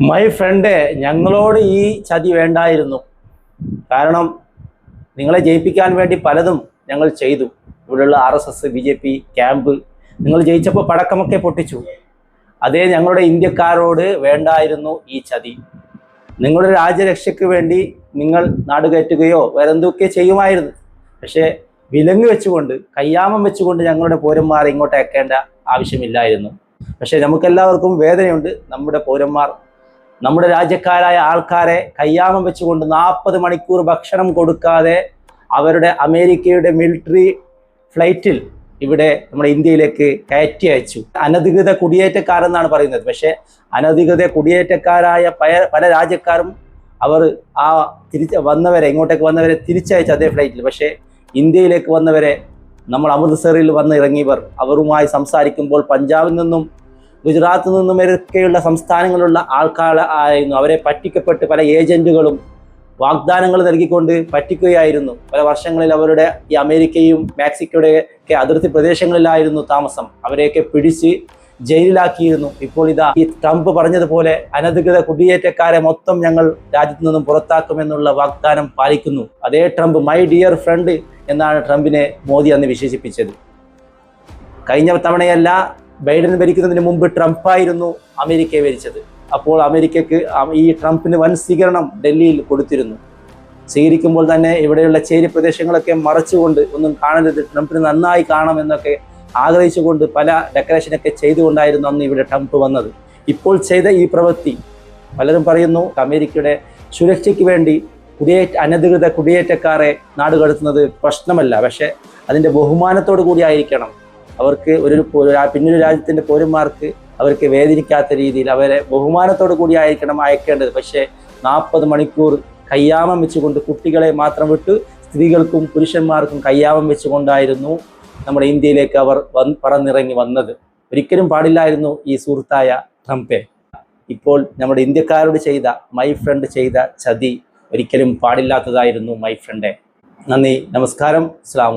My friend ഞങ്ങളോട് ഈ ചതി വേണ്ടായിരുന്നു. കാരണം നിങ്ങളെ ജയിപ്പിക്കാൻ വേണ്ടി പലതും ഞങ്ങൾ ചെയ്തു. ഇവിടെയുള്ള R S S B J P camp. നിങ്ങൾ ജയിച്ചപ്പോൾ പടക്കമൊക്കെ പൊട്ടിച്ചു. അതേ ഞങ്ങളുടെ ഇന്ത്യക്കാരോട് വേണ്ടായിരുന്നു ഈ ചതി. നിങ്ങളുടെ രാജ്യരക്ഷയ്ക്ക് വേണ്ടി നിങ്ങൾ നാടുകയറ്റുകയോ വേറെ എന്തൊക്കെ ചെയ്യുമായിരുന്നു. പക്ഷേ വിലങ്ങ് വെച്ചുകൊണ്ട് കയ്യാമം വെച്ചുകൊണ്ട് ഞങ്ങളുടെ പൗരന്മാർ ഇങ്ങോട്ട് അയക്കേണ്ട ആവശ്യമില്ലായിരുന്നു. പക്ഷേ നമുക്കെല്ലാവർക്കും വേദനയുണ്ട്. നമ്മുടെ പൗരന്മാർ നമ്മുടെ രാജ്യക്കാരായ ആൾക്കാരെ കയ്യാമം വെച്ചുകൊണ്ട് നാൽപ്പത് മണിക്കൂർ ഭക്ഷണം കൊടുക്കാതെ അവരുടെ അമേരിക്കയുടെ മിലിറ്ററി ഫ്ലൈറ്റിൽ ഇവിടെ നമ്മുടെ ഇന്ത്യയിലേക്ക് കയറ്റി അയച്ചു. അനധികൃത കുടിയേറ്റക്കാരെന്നാണ് പറയുന്നത്. പക്ഷേ അനധികൃത കുടിയേറ്റക്കാരായ പല പല രാജ്യക്കാരും അവർ ആ തിരിച്ച് വന്നവരെ ഇങ്ങോട്ടേക്ക് വന്നവരെ തിരിച്ചയച്ചു അതേ ഫ്ലൈറ്റിൽ. പക്ഷേ ഇന്ത്യയിലേക്ക് വന്നവരെ നമ്മൾ അമൃത്സറിൽ വന്ന് ഇറങ്ങിയവർ അവരുമായി സംസാരിക്കുമ്പോൾ പഞ്ചാബിൽ നിന്നും ഗുജറാത്തിൽ നിന്നും ഒക്കെയുള്ള സംസ്ഥാനങ്ങളുള്ള ആൾക്കാർ ആയിരുന്നു. അവരെ പറ്റിക്കപ്പെട്ട് പല ഏജന്റുകളും വാഗ്ദാനങ്ങൾ നൽകിക്കൊണ്ട് പറ്റിക്കുകയായിരുന്നു. പല വർഷങ്ങളിൽ അവരുടെ ഈ അമേരിക്കയും മെക്സിക്കോയുടെ ഒക്കെ അതിർത്തി പ്രദേശങ്ങളിലായിരുന്നു താമസം. അവരെയൊക്കെ പിടിച്ച് ജയിലിലാക്കിയിരുന്നു. ഇപ്പോൾ ഇതാ ഈ ട്രംപ് പറഞ്ഞതുപോലെ അനധികൃത കുടിയേറ്റക്കാരെ മൊത്തം ഞങ്ങൾ രാജ്യത്തു നിന്നും പുറത്താക്കുമെന്നുള്ള വാഗ്ദാനം പാലിക്കുന്നു. അതേ ട്രംപ് മൈ ഡിയർ ഫ്രണ്ട് എന്നാണ് ട്രംപിനെ മോദി അന്ന് വിശേഷിപ്പിച്ചത്. കഴിഞ്ഞ തവണയല്ല ബൈഡൻ ഭരിക്കുന്നതിന് മുമ്പ് ട്രംപായിരുന്നു അമേരിക്കയെ ഭരിച്ചത്. അപ്പോൾ അമേരിക്കക്ക് ഈ ട്രംപിന് വൻ സ്വീകരണം ഡൽഹിയിൽ കൊടുത്തിരുന്നു. സ്വീകരിക്കുമ്പോൾ തന്നെ ഇവിടെയുള്ള ചേരി പ്രദേശങ്ങളൊക്കെ മറച്ചുകൊണ്ട് ഒന്നും കാണരുത് ട്രംപിന് നന്നായി കാണാമെന്നൊക്കെ ആഗ്രഹിച്ചുകൊണ്ട് പല ഡെക്കറേഷനൊക്കെ ചെയ്തുകൊണ്ടായിരുന്നു അന്ന് ഇവിടെ ട്രംപ് വന്നത്. ഇപ്പോൾ ചെയ്ത ഈ പ്രവൃത്തി പലരും പറയുന്നു അമേരിക്കയുടെ സുരക്ഷയ്ക്ക് വേണ്ടി കുടിയേറ്റ അനധികൃത കുടിയേറ്റക്കാരെ നാടുകടത്തുന്നത് പ്രശ്നമല്ല. പക്ഷേ അതിന്റെ ബഹുമാനത്തോടു കൂടി ആയിരിക്കണം. അവർക്ക് ഒരു പിന്നൊരു രാജ്യത്തിന്റെ പൗരന്മാർക്ക് അവർക്ക് വേദനിക്കാത്ത രീതിയിൽ അവരെ ബഹുമാനത്തോടു കൂടി ആയിരിക്കണം അയക്കേണ്ടത്. പക്ഷേ നാൽപ്പത് മണിക്കൂർ കയ്യാമം വെച്ചുകൊണ്ട് കുട്ടികളെ മാത്രം വിട്ട് സ്ത്രീകൾക്കും പുരുഷന്മാർക്കും കയ്യാമം വെച്ചുകൊണ്ടായിരുന്നു നമ്മുടെ ഇന്ത്യയിലേക്ക് അവർ വന്ന് പറന്നിറങ്ങി വന്നത്. ഒരിക്കലും പാടില്ലായിരുന്നു ഈ സുഹൃത്തായ ട്രംപെ. ഇപ്പോൾ നമ്മുടെ ഇന്ത്യക്കാരോട് ചെയ്ത മൈ ഫ്രണ്ട് ചെയ്ത ചതി ഒരിക്കലും പാടില്ലാത്തതായിരുന്നു മൈ ഫ്രണ്ടെ നന്ദി നമസ്കാരം അസ്സാം